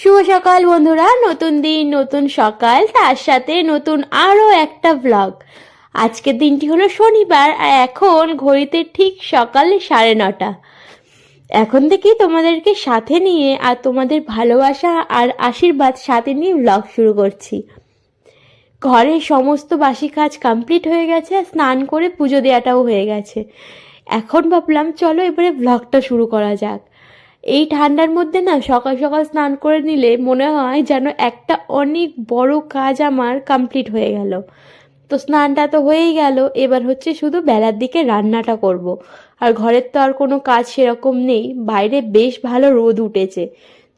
শুভ সকাল বন্ধুরা, নতুন দিন, নতুন সকাল, তার সাথে নতুন আরও একটা ব্লগ আজকের দিনটি হলো শনিবার, আর এখন ঘড়িতে ঠিক সকাল সাড়ে নটা। এখন থেকেই তোমাদেরকে সাথে নিয়ে আর তোমাদের ভালোবাসা আর আশীর্বাদ সাথে নিয়ে ব্লগ শুরু করছি। ঘরের সমস্ত বাসি কাজ কমপ্লিট হয়ে গেছে, আর স্নান করে পুজো দেওয়াটাও হয়ে গেছে। এখন ভাবলাম, চলো এবারে ব্লগটা শুরু করা যাক। এই ঠান্ডার মধ্যে না সকাল সকাল স্নান করে নিলে মনে হয় যেন একটা অনেক বড় কাজ আমার কমপ্লিট হয়ে গেল। তো স্নানটা তো হয়েই গেল, এবার হচ্ছে শুধু বেলার দিকে রান্নাটা করব। আর ঘরের তো আর কোনো কাজ সেরকম নেই, বাইরে বেশ ভালো রোদ উঠেছে।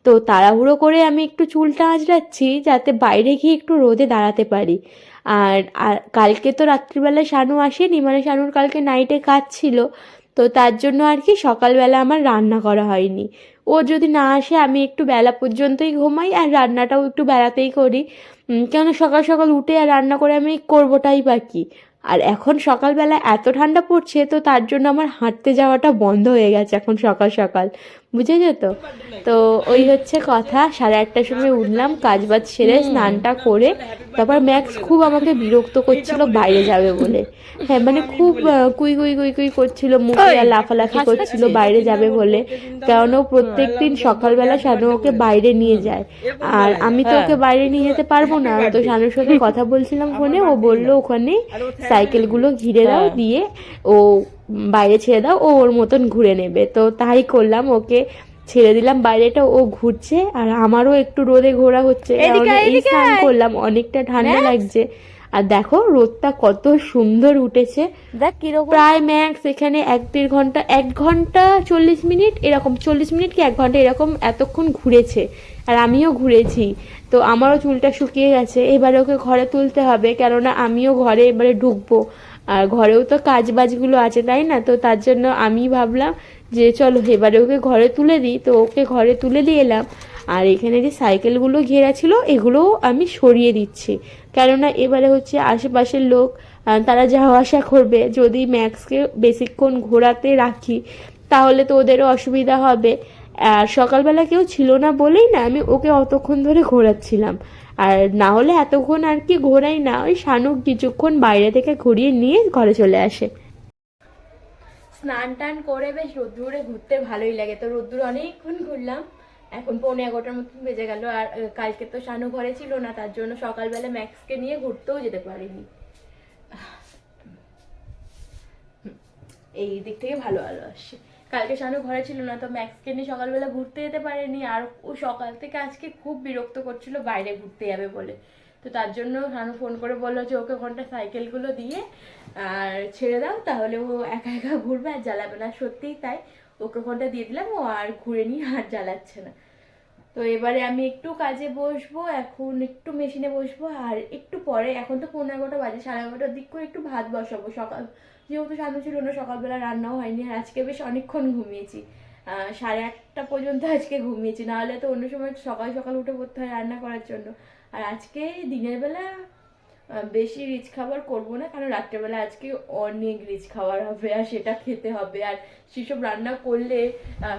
তো তাড়াহুড়ো করে আমি একটু চুলটা আঁচড়াচ্ছি যাতে বাইরে গিয়ে একটু রোদে দাঁড়াতে পারি। আর কালকে তো রাত্রিবেলায় শানু আসেনি মানে শানুর কালকে নাইটে কাজ ছিল। তো তার জন্য আর কি সকালবেলা আমার রান্না করা হয়নি। ও যদি না আসে, আমি একটু বেলা পর্যন্তই ঘুমাই আর রান্নাটাও একটু বেলাতেই করি। কেন সকাল সকাল উঠে আর রান্না করে আমি করবোটাই বা কি আর এখন সকালবেলা এত ঠান্ডা পড়ছে, তো তার জন্য আমার হাঁটতে যাওয়াটা বন্ধ হয়ে গেছে এখন সকাল সকাল। বুঝেছ তো তো ওই হচ্ছে কথা সাড়ে আটটার সময় উঠলাম কাজ বাজ সেরে স্নানটা করে তারপর ম্যাক্স খুব আমাকে বিরক্ত করছিল বাইরে যাবে বলে। হ্যাঁ মানে খুব কুই কুই কুই কুই করছিল মুখে আর লাফালাফি করছিল বাইরে যাবে বলে। কারণ ও প্রত্যেক দিন সকালবেলা শানু ওকে বাইরে নিয়ে যায়। আর আমি তো ওকে বাইরে নিয়ে যেতে পারব না। তো শানুর সাথে কথা বলছিলাম ফোনে ও বলল ওখানে সাইকেলগুলো ঘিরে দাও দিয়ে ও বাইরে ছেড়ে দাও ও ওর মতন ঘুরে নেবে। তো তাই করলাম ওকে ছেড়ে দিলাম। বাইরেটা ও ঘুরছে আর আমারও একটু রোদে ঘোরা হচ্ছে। স্নান করলাম অনেকটা ঠান্ডা লাগছে। আর দেখো রোদটা কত সুন্দর উঠেছে। দেখ কীরকম প্রায় ম্যাক্স এখানে এক দেড় ঘণ্টা এক ঘণ্টা চল্লিশ মিনিট এরকম চল্লিশ মিনিট কি এক ঘণ্টা এরকম এতক্ষণ ঘুরেছে। আর আমিও ঘুরেছি। তো আমারও চুলটা শুকিয়ে গেছে এবারে ওকে ঘরে তুলতে হবে কেননা আমিও ঘরে এবারে ঢুকবো। আর ঘরেও তো কাজ বাজগুলো আছে, তাই না? তো তার জন্য আমি ভাবলাম যে চলো, এবারে ওকে ঘরে তুলে দিই। তো ওকে ঘরে তুলে দিয়ে এলাম। আর এখানে যে সাইকেলগুলো ঘেরা ছিল, এগুলোও আমি সরিয়ে দিচ্ছি। কেননা এবারে হচ্ছে আশেপাশের লোক তারা যাওয়া আসা করবে। যদি ম্যাক্সকে বেশিক্ষণ ঘোরাতে রাখি, তাহলে তো ওদেরও অসুবিধা হবে। আর সকালবেলা কেউ ছিল না বলেই না আমি ওকে অতক্ষণ ধরে ঘোরাচ্ছিলাম। আর না হলে এতক্ষণ আর কি ঘোরাই না, ওই শানুক কিছুক্ষণ বাইরে থেকে ঘুরিয়ে নিয়ে ঘরে চলে আসে। স্নান টান করে বেশ রোদ্দুরে ঘুরতে ভালোই লাগে। তো রোদ্দুরে অনেকক্ষণ ঘুরলাম, এখন পৌনে এগারোটার মতন বেজে গেল। আর কালকে তো শানু ঘরে ছিল না, তার জন্য সকালবেলা ম্যাক্সকে নিয়ে ঘুরতেও যেতে পারিনি। এই দিক থেকে ভালো ভালো আসছে কালকে শানু ঘরে ছিল না, তো ম্যাক্সকে নিয়ে সকালবেলা ঘুরতে যেতে পারেনি, আর ও সকাল থেকে আজকে খুব বিরক্ত করছিল, বাইরে ঘুরতে যাবে বলে। তো তার জন্য শানু ফোন করে বলল যে, ওকে ওখানটা সাইকেলগুলো দিয়ে, আর ছেড়ে দাও, তাহলে ও একা একা ঘুরবে আর জ্বালাবে না। সত্যিই তাই, ওকে ওখানটা দিয়ে দিলাম, ও আর ঘুরে নিয়ে আর জ্বালাচ্ছে না। তো এবারে আমি একটু কাজে বসবো, এখন একটু মেশিনে বসবো, আর একটু পরে, এখন তো পনেরো এগারোটা বাজে, সাড়ে এগারোটার দিক করে একটু ভাত বসাবো সকাল যেহেতু শান্ত ছিল না, সকালবেলা রান্নাও হয়নি, আর আজকে বেশ অনেকক্ষণ ঘুমিয়েছি। সাড়ে আটটা পর্যন্ত আজকে ঘুমিয়েছি, নাহলে তো অন্য সময় সকাল সকাল উঠে পড়তে হয় রান্না করার জন্য। আর আজকে দিনের বেলা বেশি রিচ খাবার করব না, কারণ রাত্রেবেলা আজকে অনেক রিচ খাবার হবে, আর সেটা খেতে হবে। আর সেসব রান্না করলে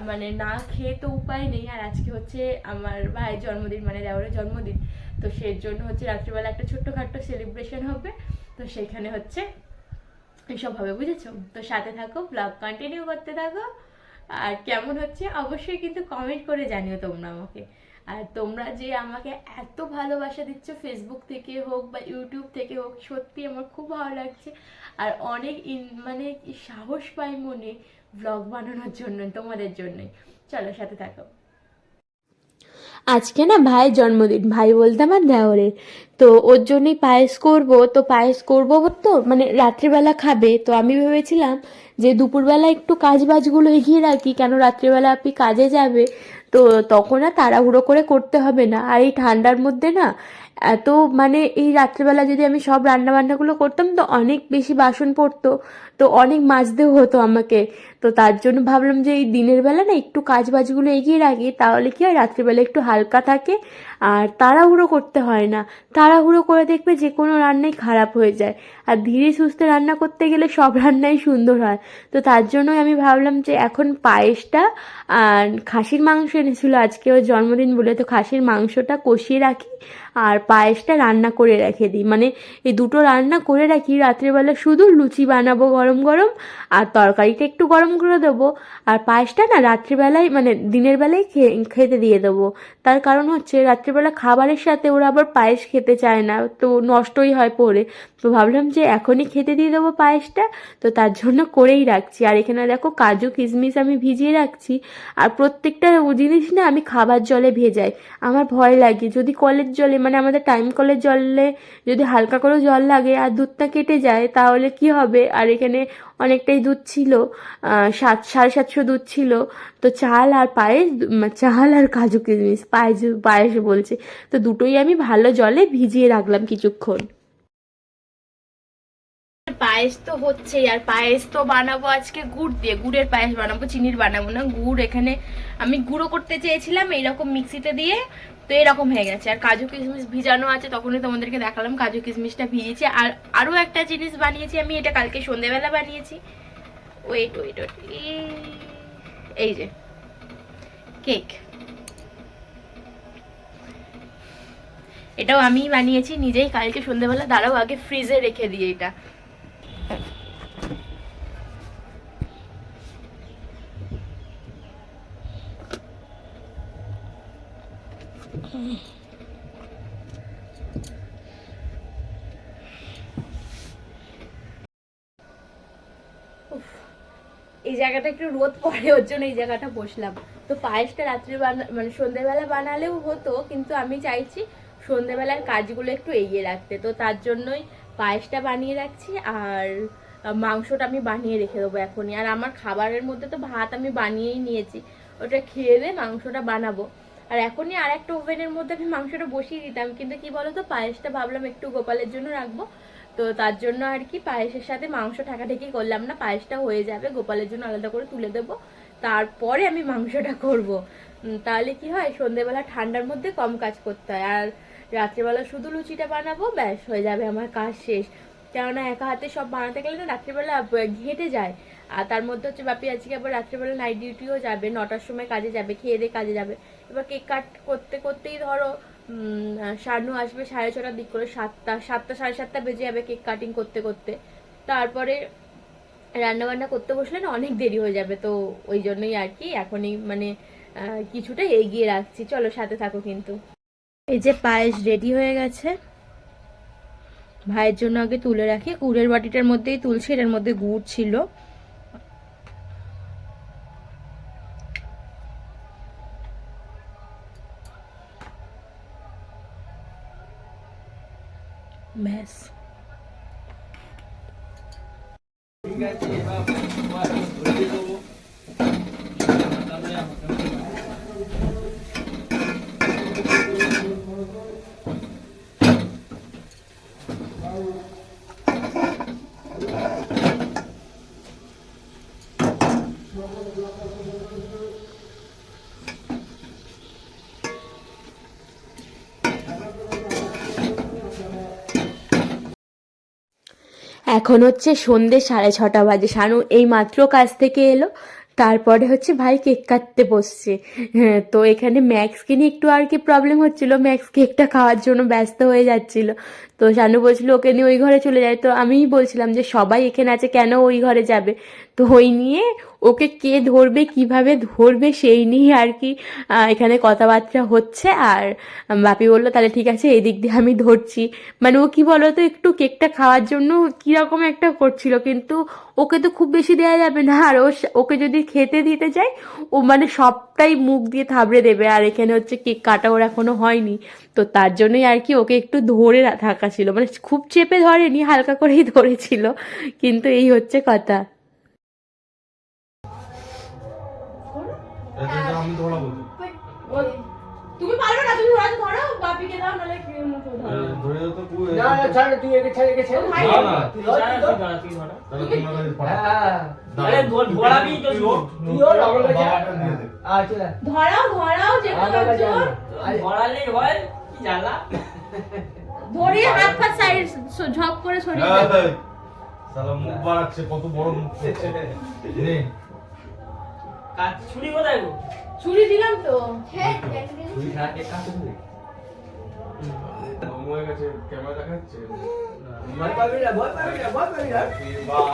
মানে না খেয়ে তো উপায় নেই। আর আজকে হচ্ছে আমার ভাইয়ের জন্মদিন মানে দেওয়ারের জন্মদিন। তো সেই জন্য হচ্ছে রাত্রিবেলা একটা ছোট্টখাট্ট সেলিব্রেশন হবে। তো সেখানে হচ্ছে এসব হবে বুঝেছ? তো সাথে থাকো ব্লগ কন্টিনিউ করতে থাকো। আর কেমন হচ্ছে অবশ্যই কিন্তু কমেন্ট করে জানিও তোমরা আমাকে। আর তোমরা যে আমাকে এত ভালোবাসা দিচ্ছ ফেসবুক থেকে হোক বা ইউটিউব থেকে হোক, সত্যি আমার খুব ভালো লাগছে। আর অনেক মানে সাহস পাই মনে ব্লগ বানানোর জন্য, তোমাদের জন্যই। চলো সাথে থাকো। আজকে না ভাইয়ের জন্মদিন, ভাই বলতে আমার দেওরের। তো ওর জন্যই পায়েস করব, তো পায়েস করব তো মানে রাত্রিবেলা খাবে। তো আমি ভেবেছিলাম যে দুপুরবেলা একটু কাজ বাজগুলো এগিয়ে রাখি, কেন রাত্রিবেলা আপনি কাজে যাবে? তো তখন আর তাড়াহুড়ো করে করতে হবে না। আর এই ঠান্ডার মধ্যে না এত মানে এই রাত্রিবেলা যদি আমি সব রান্না বান্নাগুলো করতাম তো অনেক বেশি বাসন পড়তো, তো অনেক মাজতেও হতো আমাকে। তো তার জন্য ভাবলাম যে এই দিনের বেলা না একটু কাজ বাজগুলো এগিয়ে রাখি, তাহলে কি হয়, রাত্রিবেলা একটু হালকা থাকে আর তাড়াহুড়ো করতে হয় না। তাড়াহুড়ো করে দেখবে যে কোনো রান্নাই খারাপ হয়ে যায়। আর ধীরে সুস্থে রান্না করতে গেলে সব রান্নাই সুন্দর হয়। তো তার জন্যই আমি ভাবলাম যে এখন পায়েসটা আর খাসির মাংস এনেছিল, আজকে ওর জন্মদিন বলে, তো খাসির মাংসটা কষিয়ে রাখি আর পায়েসটা রান্না করে রেখে দিই। মানে এই দুটো রান্না করে রাখি, রাত্রিবেলা শুধু লুচি বানাবো গরম গরম আর তরকারিটা একটু গরম করে দেবো, আর পায়েসটা না রাত্রিবেলায় মানে দিনের বেলায় খেতে দিয়ে দেবো। তার কারণ হচ্ছে রাত্রিবেলা খাবারের সাথে ওরা আবার পায়েস খেতে চায় না, তো নষ্টই হয় পরে। তো ভাবলাম যে এখনই খেতে দিয়ে দেবো পায়েসটা, তো তার জন্য করেই রাখছি। আর এখানে দেখো কাজু কিশমিশ আমি ভিজিয়ে রাখছি, আর প্রত্যেকটা জিনিস না আমি খাবার জলে ভেজাই। আমার ভয় লাগে, যদি কলের জলে মানে আমাদের টাইম কলের জলে যদি হালকা করে জল লাগে আর দুধটা কেটে যায়, তাহলে কি হবে? আর এখানে অনেকটাই দুধ ছিল সাত সাড়ে সাতশো দুধ ছিল। তো চাল আর পায়েস চাল আর কাজু কিশমিশ। পায়েস পায়েস বলছে। তো দুটোই আমি ভালো জলে ভিজিয়ে রাখলাম কিছুক্ষণ। পায়েস তো হচ্ছেই। আর পায়েস তো বানাবো আজকে গুড় দিয়ে। গুড়ের পায়েস বানাবো, চিনির বানাবো না। গুড় এখানে আমি গুঁড়ো করতে চেয়েছিলাম, এইরকম মিক্সিতে দিয়ে তো এরকম হয়ে গেছে। আর কাজু কিশমিশ ভিজানো আছে, তখনই তোমাদেরকে দেখালাম। কাজু কিশমিশটা ভিজেছি। আর আরও একটা জিনিস বানিয়েছি আমি, এটা কালকে সন্ধেবেলা বানিয়েছি। ওয়েট ওয়েট ওয়েট এই যে কেক এটাও আমি বানিয়েছি, নিজেই কালকে সন্ধেবেলা দাঁড়াও, আগে ফ্রিজে রেখে দিয়ে এটা উফ, এই জায়গাটা একটু রোদ পড়ে, ওর জন্য এই জায়গাটা বসলাম। তো পায়েসটা রাত্রে বানা মানে সন্ধেবেলা বানালেও হতো, কিন্তু আমি চাইছি সন্ধেবেলার কাজগুলো একটু এগিয়ে রাখতে। তো তার জন্যই পায়েসটা বানিয়ে রাখছি, আর মাংসটা আমি বানিয়ে রেখে দেবো এখনই। আর আমার খাবারের মধ্যে তো ভাত আমি বানিয়েই নিয়েছি, ওটা খেয়ে দিয়ে মাংসটা বানাবো। আর এখনই আর একটা ওভেনের মধ্যে আমি মাংসটা বসিয়ে দিতাম, কিন্তু কি বলতো, পায়েসটা ভাবলাম একটু গোপালের জন্য রাখব। তো তার জন্য আর কি পায়েসের সাথে মাংস ঠাকাঠাকি করলাম না, পায়েসটা হয়ে যাবে, গোপালের জন্য আলাদা করে তুলে দেবো। তারপরে আমি মাংসটা করব। তাহলে কি হয়, সন্ধেবেলা ঠান্ডার মধ্যে কম কাজ করতে হয়। আর রাত্রেবেলা শুধু লুচিটা বানাবো, ব্যাস, হয়ে যাবে আমার কাজ শেষ। কেননা একা হাতে সব বানাতে গেলে না রাত্রেবেলা ঘেঁটে যায়। আর তার মধ্যে হচ্ছে, বাপি, আজকে আবার রাত্রেবেলা নাইট ডিউটিও যাবে, নটার সময় কাজে যাবে, খেয়ে দিয়ে কাজে যাবে। এবার কেক কাট করতে করতেই ধরো শানু আসবে সাড়ে ছটার দিক করে, সাতটা সাতটা, সাড়ে সাতটা বেজে যাবে কেক কাটিং করতে করতে। তারপরে রান্না বান্না করতে বসলে না অনেক দেরি হয়ে যাবে, তো ওই জন্যই আর কি এখনই মানে কিছুটা এগিয়ে রাখছি। চলো সাথে থাকো কিন্তু। এই যে পায়েস রেডি হয়ে গেছে। ভাইয়ের জন্য আগে তুলে রাখি। গুড়ের বাটিটার মধ্যেই তুলছি, এটার মধ্যে গুড় ছিল। ব্যাস এখন হচ্ছে সন্ধে সাড়ে ছটা বাজে। শানু এই মাত্র কাজ থেকে এলো, তারপরে হচ্ছে ভাই কেক কাটতে বসছে। হ্যাঁ তো এখানে ম্যাক্সকে নিয়ে একটু আর কি প্রবলেম হচ্ছিল, ম্যাক্স কেকটা খাওয়ার জন্য ব্যস্ত হয়ে যাচ্ছিল। তো শানু বলছিল, ওকে নিয়ে ওই ঘরে চলে যায় তো আমিই বলছিলাম যে, সবাই এখানে আছে, কেন ওই ঘরে যাবে? তো ওই নিয়ে ওকে কে ধরবে, কীভাবে ধরবে সেই নিয়ে আর কি এখানে কথাবার্তা হচ্ছে। আর বাপি বলল, তাহলে ঠিক আছে এই দিক দিয়ে আমি ধরছি। মানে ও কি বলতো, একটু কেকটা খাওয়ার জন্য কীরকম একটা করছিল, কিন্তু ওকে তো খুব বেশি দেওয়া যাবে না। আর ওকে যদি খেতে দিতে যাই ও মানে সবটাই মুখ দিয়ে থাবড়ে দেবে। আর এখানে হচ্ছে কেক কাটা ওর এখনও হয়নি। তো তার জন্যই আর কি ওকে একটু ধরে থাকা ছিল। মানে খুব চেপে ধরেনি, হালকা করেই ধরেছিল। কিন্তু এই হচ্ছে কথা। আমি দৌড়াবো তো। তুমি পারবে না তুমি ধরো ধরো বাপিকে দাও নাহলে কি মুখে ধরো ধরে তো না না ছাড় তুই একে ছেড়ে একে ছেড়ে না, না। তুই ধর, তুই ধর। তাহলে তোমার কাছে পাঠাও। হ্যাঁ আরে ধরাবি তো তুই ওঠ, তুই ওঠ, আমার কাছে আয়। বাবাটা দিয়ে দে। আচ্ছা ধরাও ধরাও যে কোনো আমার কাছে একজন। আয়। ধরালে হয় কি জ্বালা ধরিয়ে হাত পা সাইড ঝপ করে সরিয়ে দাও মুখ বাড়াচ্ছে কত বড় মুখ নে কাজ ছুরি কোথায় গো? ছুরি দিলাম তো। কাজ করবি আমার কাছে ক্যামেরা দেখাচ্ছে ভয় পাবি না ভয় পাবি না ভয় পাবি না।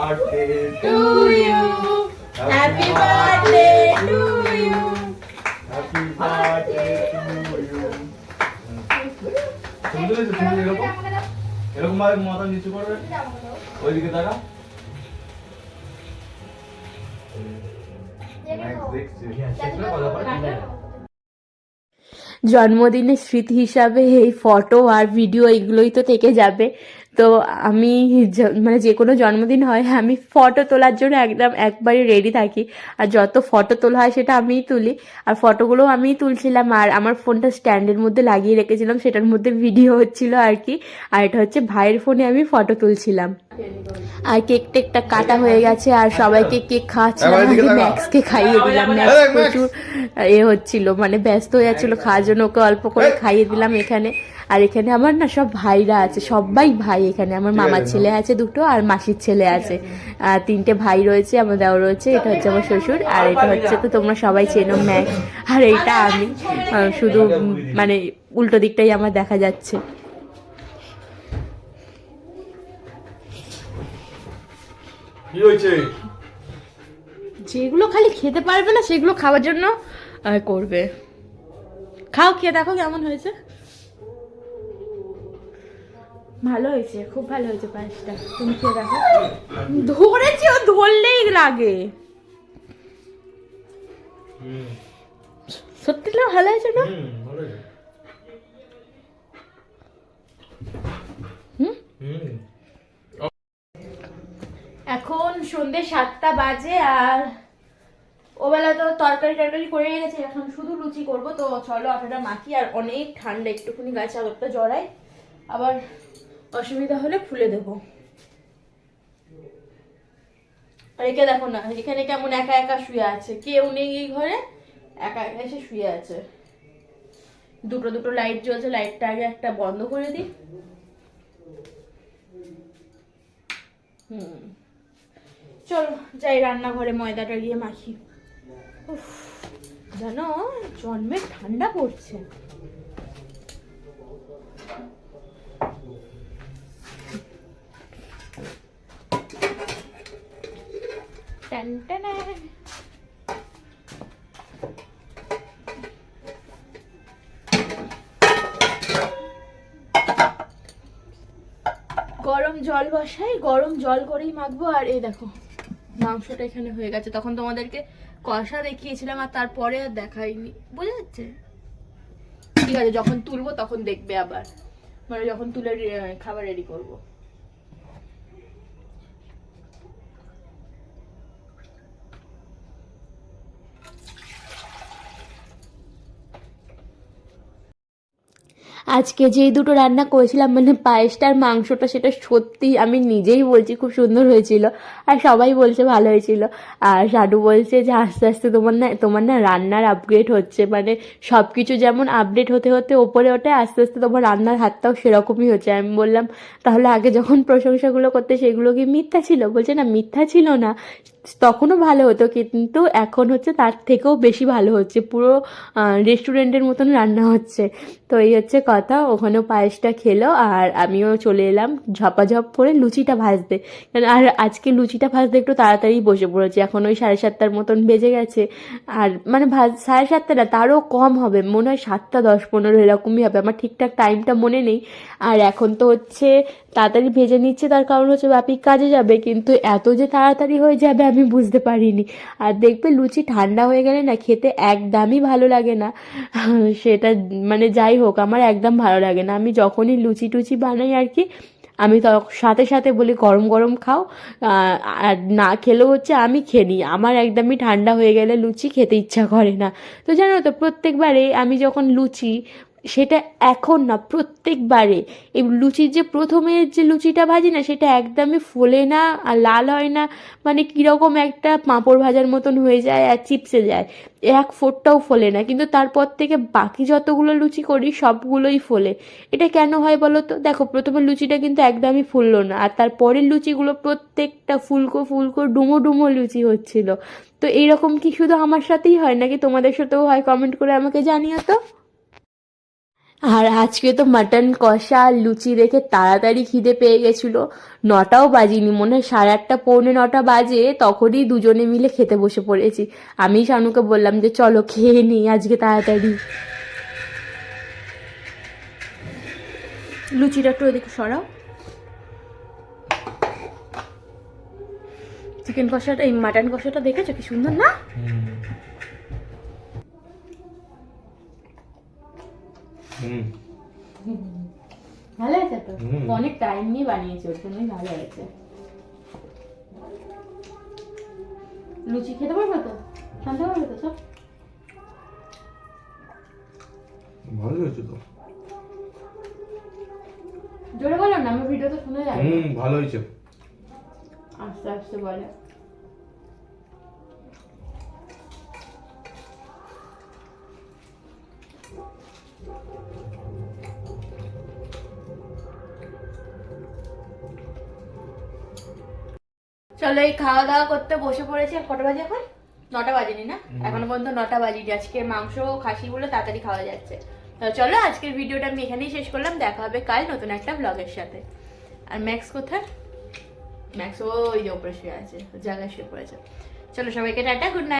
Happy to you happy birthday to you Happy birthday to you. ছবি তুলেছো? এরকম? এরকম ভাবে মাথা নিচু করবে? ওইদিকে তাকা জন্মদিনের স্মৃতি হিসাবে এই ফটো আর ভিডিও এগুলোই তো থেকে যাবে। তো আমি মানে যে কোনো জন্মদিন হয় আমি ফটো তোলার জন্য একদম একবারে রেডি থাকি। আর যত ফটো তোলা হয় সেটা আমিই তুলি। আর ফটোগুলো আমিই তুলছিলাম আর আমার ফোনটা স্ট্যান্ডের মধ্যে লাগিয়ে রেখেছিলাম সেটার মধ্যে ভিডিও হচ্ছিল আর কি। আর এটা হচ্ছে ভাইয়ের ফোনে আমি ফটো তুলছিলাম। আর কেক টেকটা কাটা হয়ে গেছে আর সবাইকে কেক খাওয়াচ্ছিলাম আগে ম্যাক্সকে খাইয়ে দিলাম। Max Max. প্রচুর এ হচ্ছিল মানে ব্যস্ত হয়ে যাচ্ছিল খাওয়ার জন্য ওকে অল্প করে খাইয়ে দিলাম এখানে। আর এখানে আমার না সব ভাইরা আছে সবাই ভাই এখানে। আমার মামার ছেলে আছে দুটো আর মাসির ছেলে আছে। আর তিনটে ভাই রয়েছে আমার দেওয়া রয়েছে এটা হচ্ছে আমার শ্বশুর আর এটা হচ্ছে তো তোমরা সবাই চেনো ম্যাক্স আর এইটা আমি শুধু মানে উল্টো দিকটাই আমার দেখা যাচ্ছে। কি হয়েছে? যেগুলো খালি খেতে পারবে না সেগুলো খাওয়ার জন্য করবে। খাও খেয়ে দেখো কেমন হয়েছে। ভালো হয়েছে খুব ভালো হয়েছে পায়েসটা। তুমি খেয়ে দেখো। ধরেছি ও ধরলেই লাগে সত্যি না ভালো হয়েছে না? এখন সন্ধে সাতটা বাজে আর ওবেলা তো তরকারি টরকারি করে গেছে এখন শুধু লুচি করব। তো চলো আটাটা মাখি আর অনেক ঠান্ডা একটুখানি গাছে আগরটা জড়াই। আবার অসুবিধা হলে খুলে দেবো। একে দেখো না, এখানে কেমন একা একা শুয়ে আছে। কেউ নেই এই ঘরে, একা একা এসে শুয়ে আছে। দুটো দুটো লাইট জ্বলছে, লাইটটা আগে একটা বন্ধ করে দিই। হুম। চলো, যাই রান্নাঘরে ময়দাটা গিয়ে মাখি। জানো জন্মের ঠান্ডা পড়ছে। গরম জল বসাই, গরম জল করেই মাখবো, আর এই দেখো, মাংসটা এখানে হয়ে গেছে। তখন তোমাদেরকে কষা দেখিয়েছিলাম, আর তারপরে আর দেখাইনি। বোঝা যাচ্ছে? ঠিক আছে, যখন তুলবো তখন দেখবে আবার। মানে যখন তুলে খাবার রেডি করব। আজকে যেই দুটো রান্না করেছিলাম মানে পায়েসটার মাংসটা সেটা সত্যি আমি নিজেই বলছি খুব সুন্দর হয়েছিল আর সবাই বলছে ভালো হয়েছিল। আর সাডু বলছে যে আস্তে আস্তে তোমার না তোমার না রান্নার আপগ্রেড হচ্ছে মানে সব কিছু যেমন আপডেট হতে হতে ওপরে ওঠে, আস্তে আস্তে তোমার রান্নার হাতটাও সেরকমই হচ্ছে। আমি বললাম, তাহলে আগে যখন প্রশংসাগুলো করতে, সেগুলো কি মিথ্যা ছিল? বলছে, না, মিথ্যা ছিল না। তখনও ভালো হতো, কিন্তু এখন হচ্ছে তার থেকেও বেশি ভালো হচ্ছে। পুরো রেস্টুরেন্টের মতন রান্না হচ্ছে। তো এই হচ্ছে কথা, ওখানেও পায়েসটা খেলো আর আমিও চলে এলাম ঝপাঝপ করে লুচিটা ভাজতে। কারণ আর আজকে লুচিটা ভাজতে একটু তাড়াতাড়ি বসে পড়েছি, এখন ওই সাড়ে সাতটার মতন বেজে গেছে। আর মানে ভাজ, সাড়ে সাতটা না, তারও কম হবে, মনে হয় সাতটা দশ পনেরো এরকমই হবে, আমার ঠিকঠাক টাইমটা মনে নেই। আর এখন তো হচ্ছে তাড়াতাড়ি ভেজে নিচ্ছে, তার কারণ হচ্ছে বাপি কাজে যাবে, কিন্তু এত যে তাড়াতাড়ি হয়ে যাবে আমি বুঝতে পারিনি। আর দেখবে লুচি ঠান্ডা হয়ে গেলে না খেতে একদমই ভালো লাগে না। সেটা মানে যাই হোক, আমার একদম ভালো লাগে না। আমি যখনই লুচি টুচি বানাই আর কি, আমি তো, সাথে সাথে বলি, গরম গরম খাও। আর না খেলেও হচ্ছে আমি খেয়ে আমার একদমই ঠান্ডা হয়ে গেলে লুচি খেতে ইচ্ছা করে না। তো জানো তো, প্রত্যেকবারে আমি যখন লুচি সেটা এখন না, প্রত্যেকবারে। এই লুচির যে প্রথমে যে লুচিটা ভাজি না, সেটা একদমই ফোলে না আর লাল হয় না। মানে কীরকম একটা পাঁপড় ভাজার মতন হয়ে যায় আর চিপসে যায়। এক ফোটটাও ফোলে না। কিন্তু তারপর থেকে বাকি যতগুলো লুচি করি, সবগুলোই ফোলে। এটা কেন হয় বলো তো? দেখো, প্রথমে লুচিটা কিন্তু একদমই ফুললো না। আর তারপরের লুচিগুলো প্রত্যেকটা ফুলকো ফুলকো ডুমো ডুমো লুচি হচ্ছিল। তো এইরকম কি শুধু আমার সাথেই হয় নাকি তোমাদের সাথেও হয়? কমেন্ট করে আমাকে জানিও তো। আর আজকে তো মাটন কষা আর লুচি দেখে তাড়াতাড়ি খিদে পেয়ে গেছিল। নটাও বাজিনি মনে হয় সাড়ে আটটা পৌনে নটা বাজে তখনই দুজনে মিলে খেতে বসে পড়েছি। আমি শানুকে বললাম যে চলো খেয়ে নিই আজকে তাড়াতাড়ি। লুচিটা একটু ওদিকে সরাও। চিকেন কষাটা এই মাটন কষাটা দেখেছ? কি সুন্দর না? ভালো হয়েছে তো? অনেক টাইম নিয়ে বানিয়েছি ওর জন্যই ভালো হয়েছে। লুচি খেতে পারবে তো? শান্ত পারবে তো সব? ভালো হয়েছে তো। জোরে বলো না আমার ভিডিও তো শুনে যাবে। হুম ভালো হয়েছে। আস্তে আস্তে বলে। চলো এই খাওয়া দাওয়া করতে বসে পড়েছি। আর কটা বাজে এখন? নটা বাজেনি না? এখনও পর্যন্ত নটা বাজিনি। আজকে মাংস খাসি বলে তাড়াতাড়ি খাওয়া যাচ্ছে। তো চলো আজকের ভিডিওটা আমি এখানেই শেষ করলাম। দেখা হবে কাল নতুন একটা ব্লগের সাথে। আর ম্যাক্স কোথায়? ম্যাক্স ওই যে ওপরে শুয়ে আছে। জায়গায় শুয়ে পড়েছে। চলো সবাইকে টাটা গুড নাইট।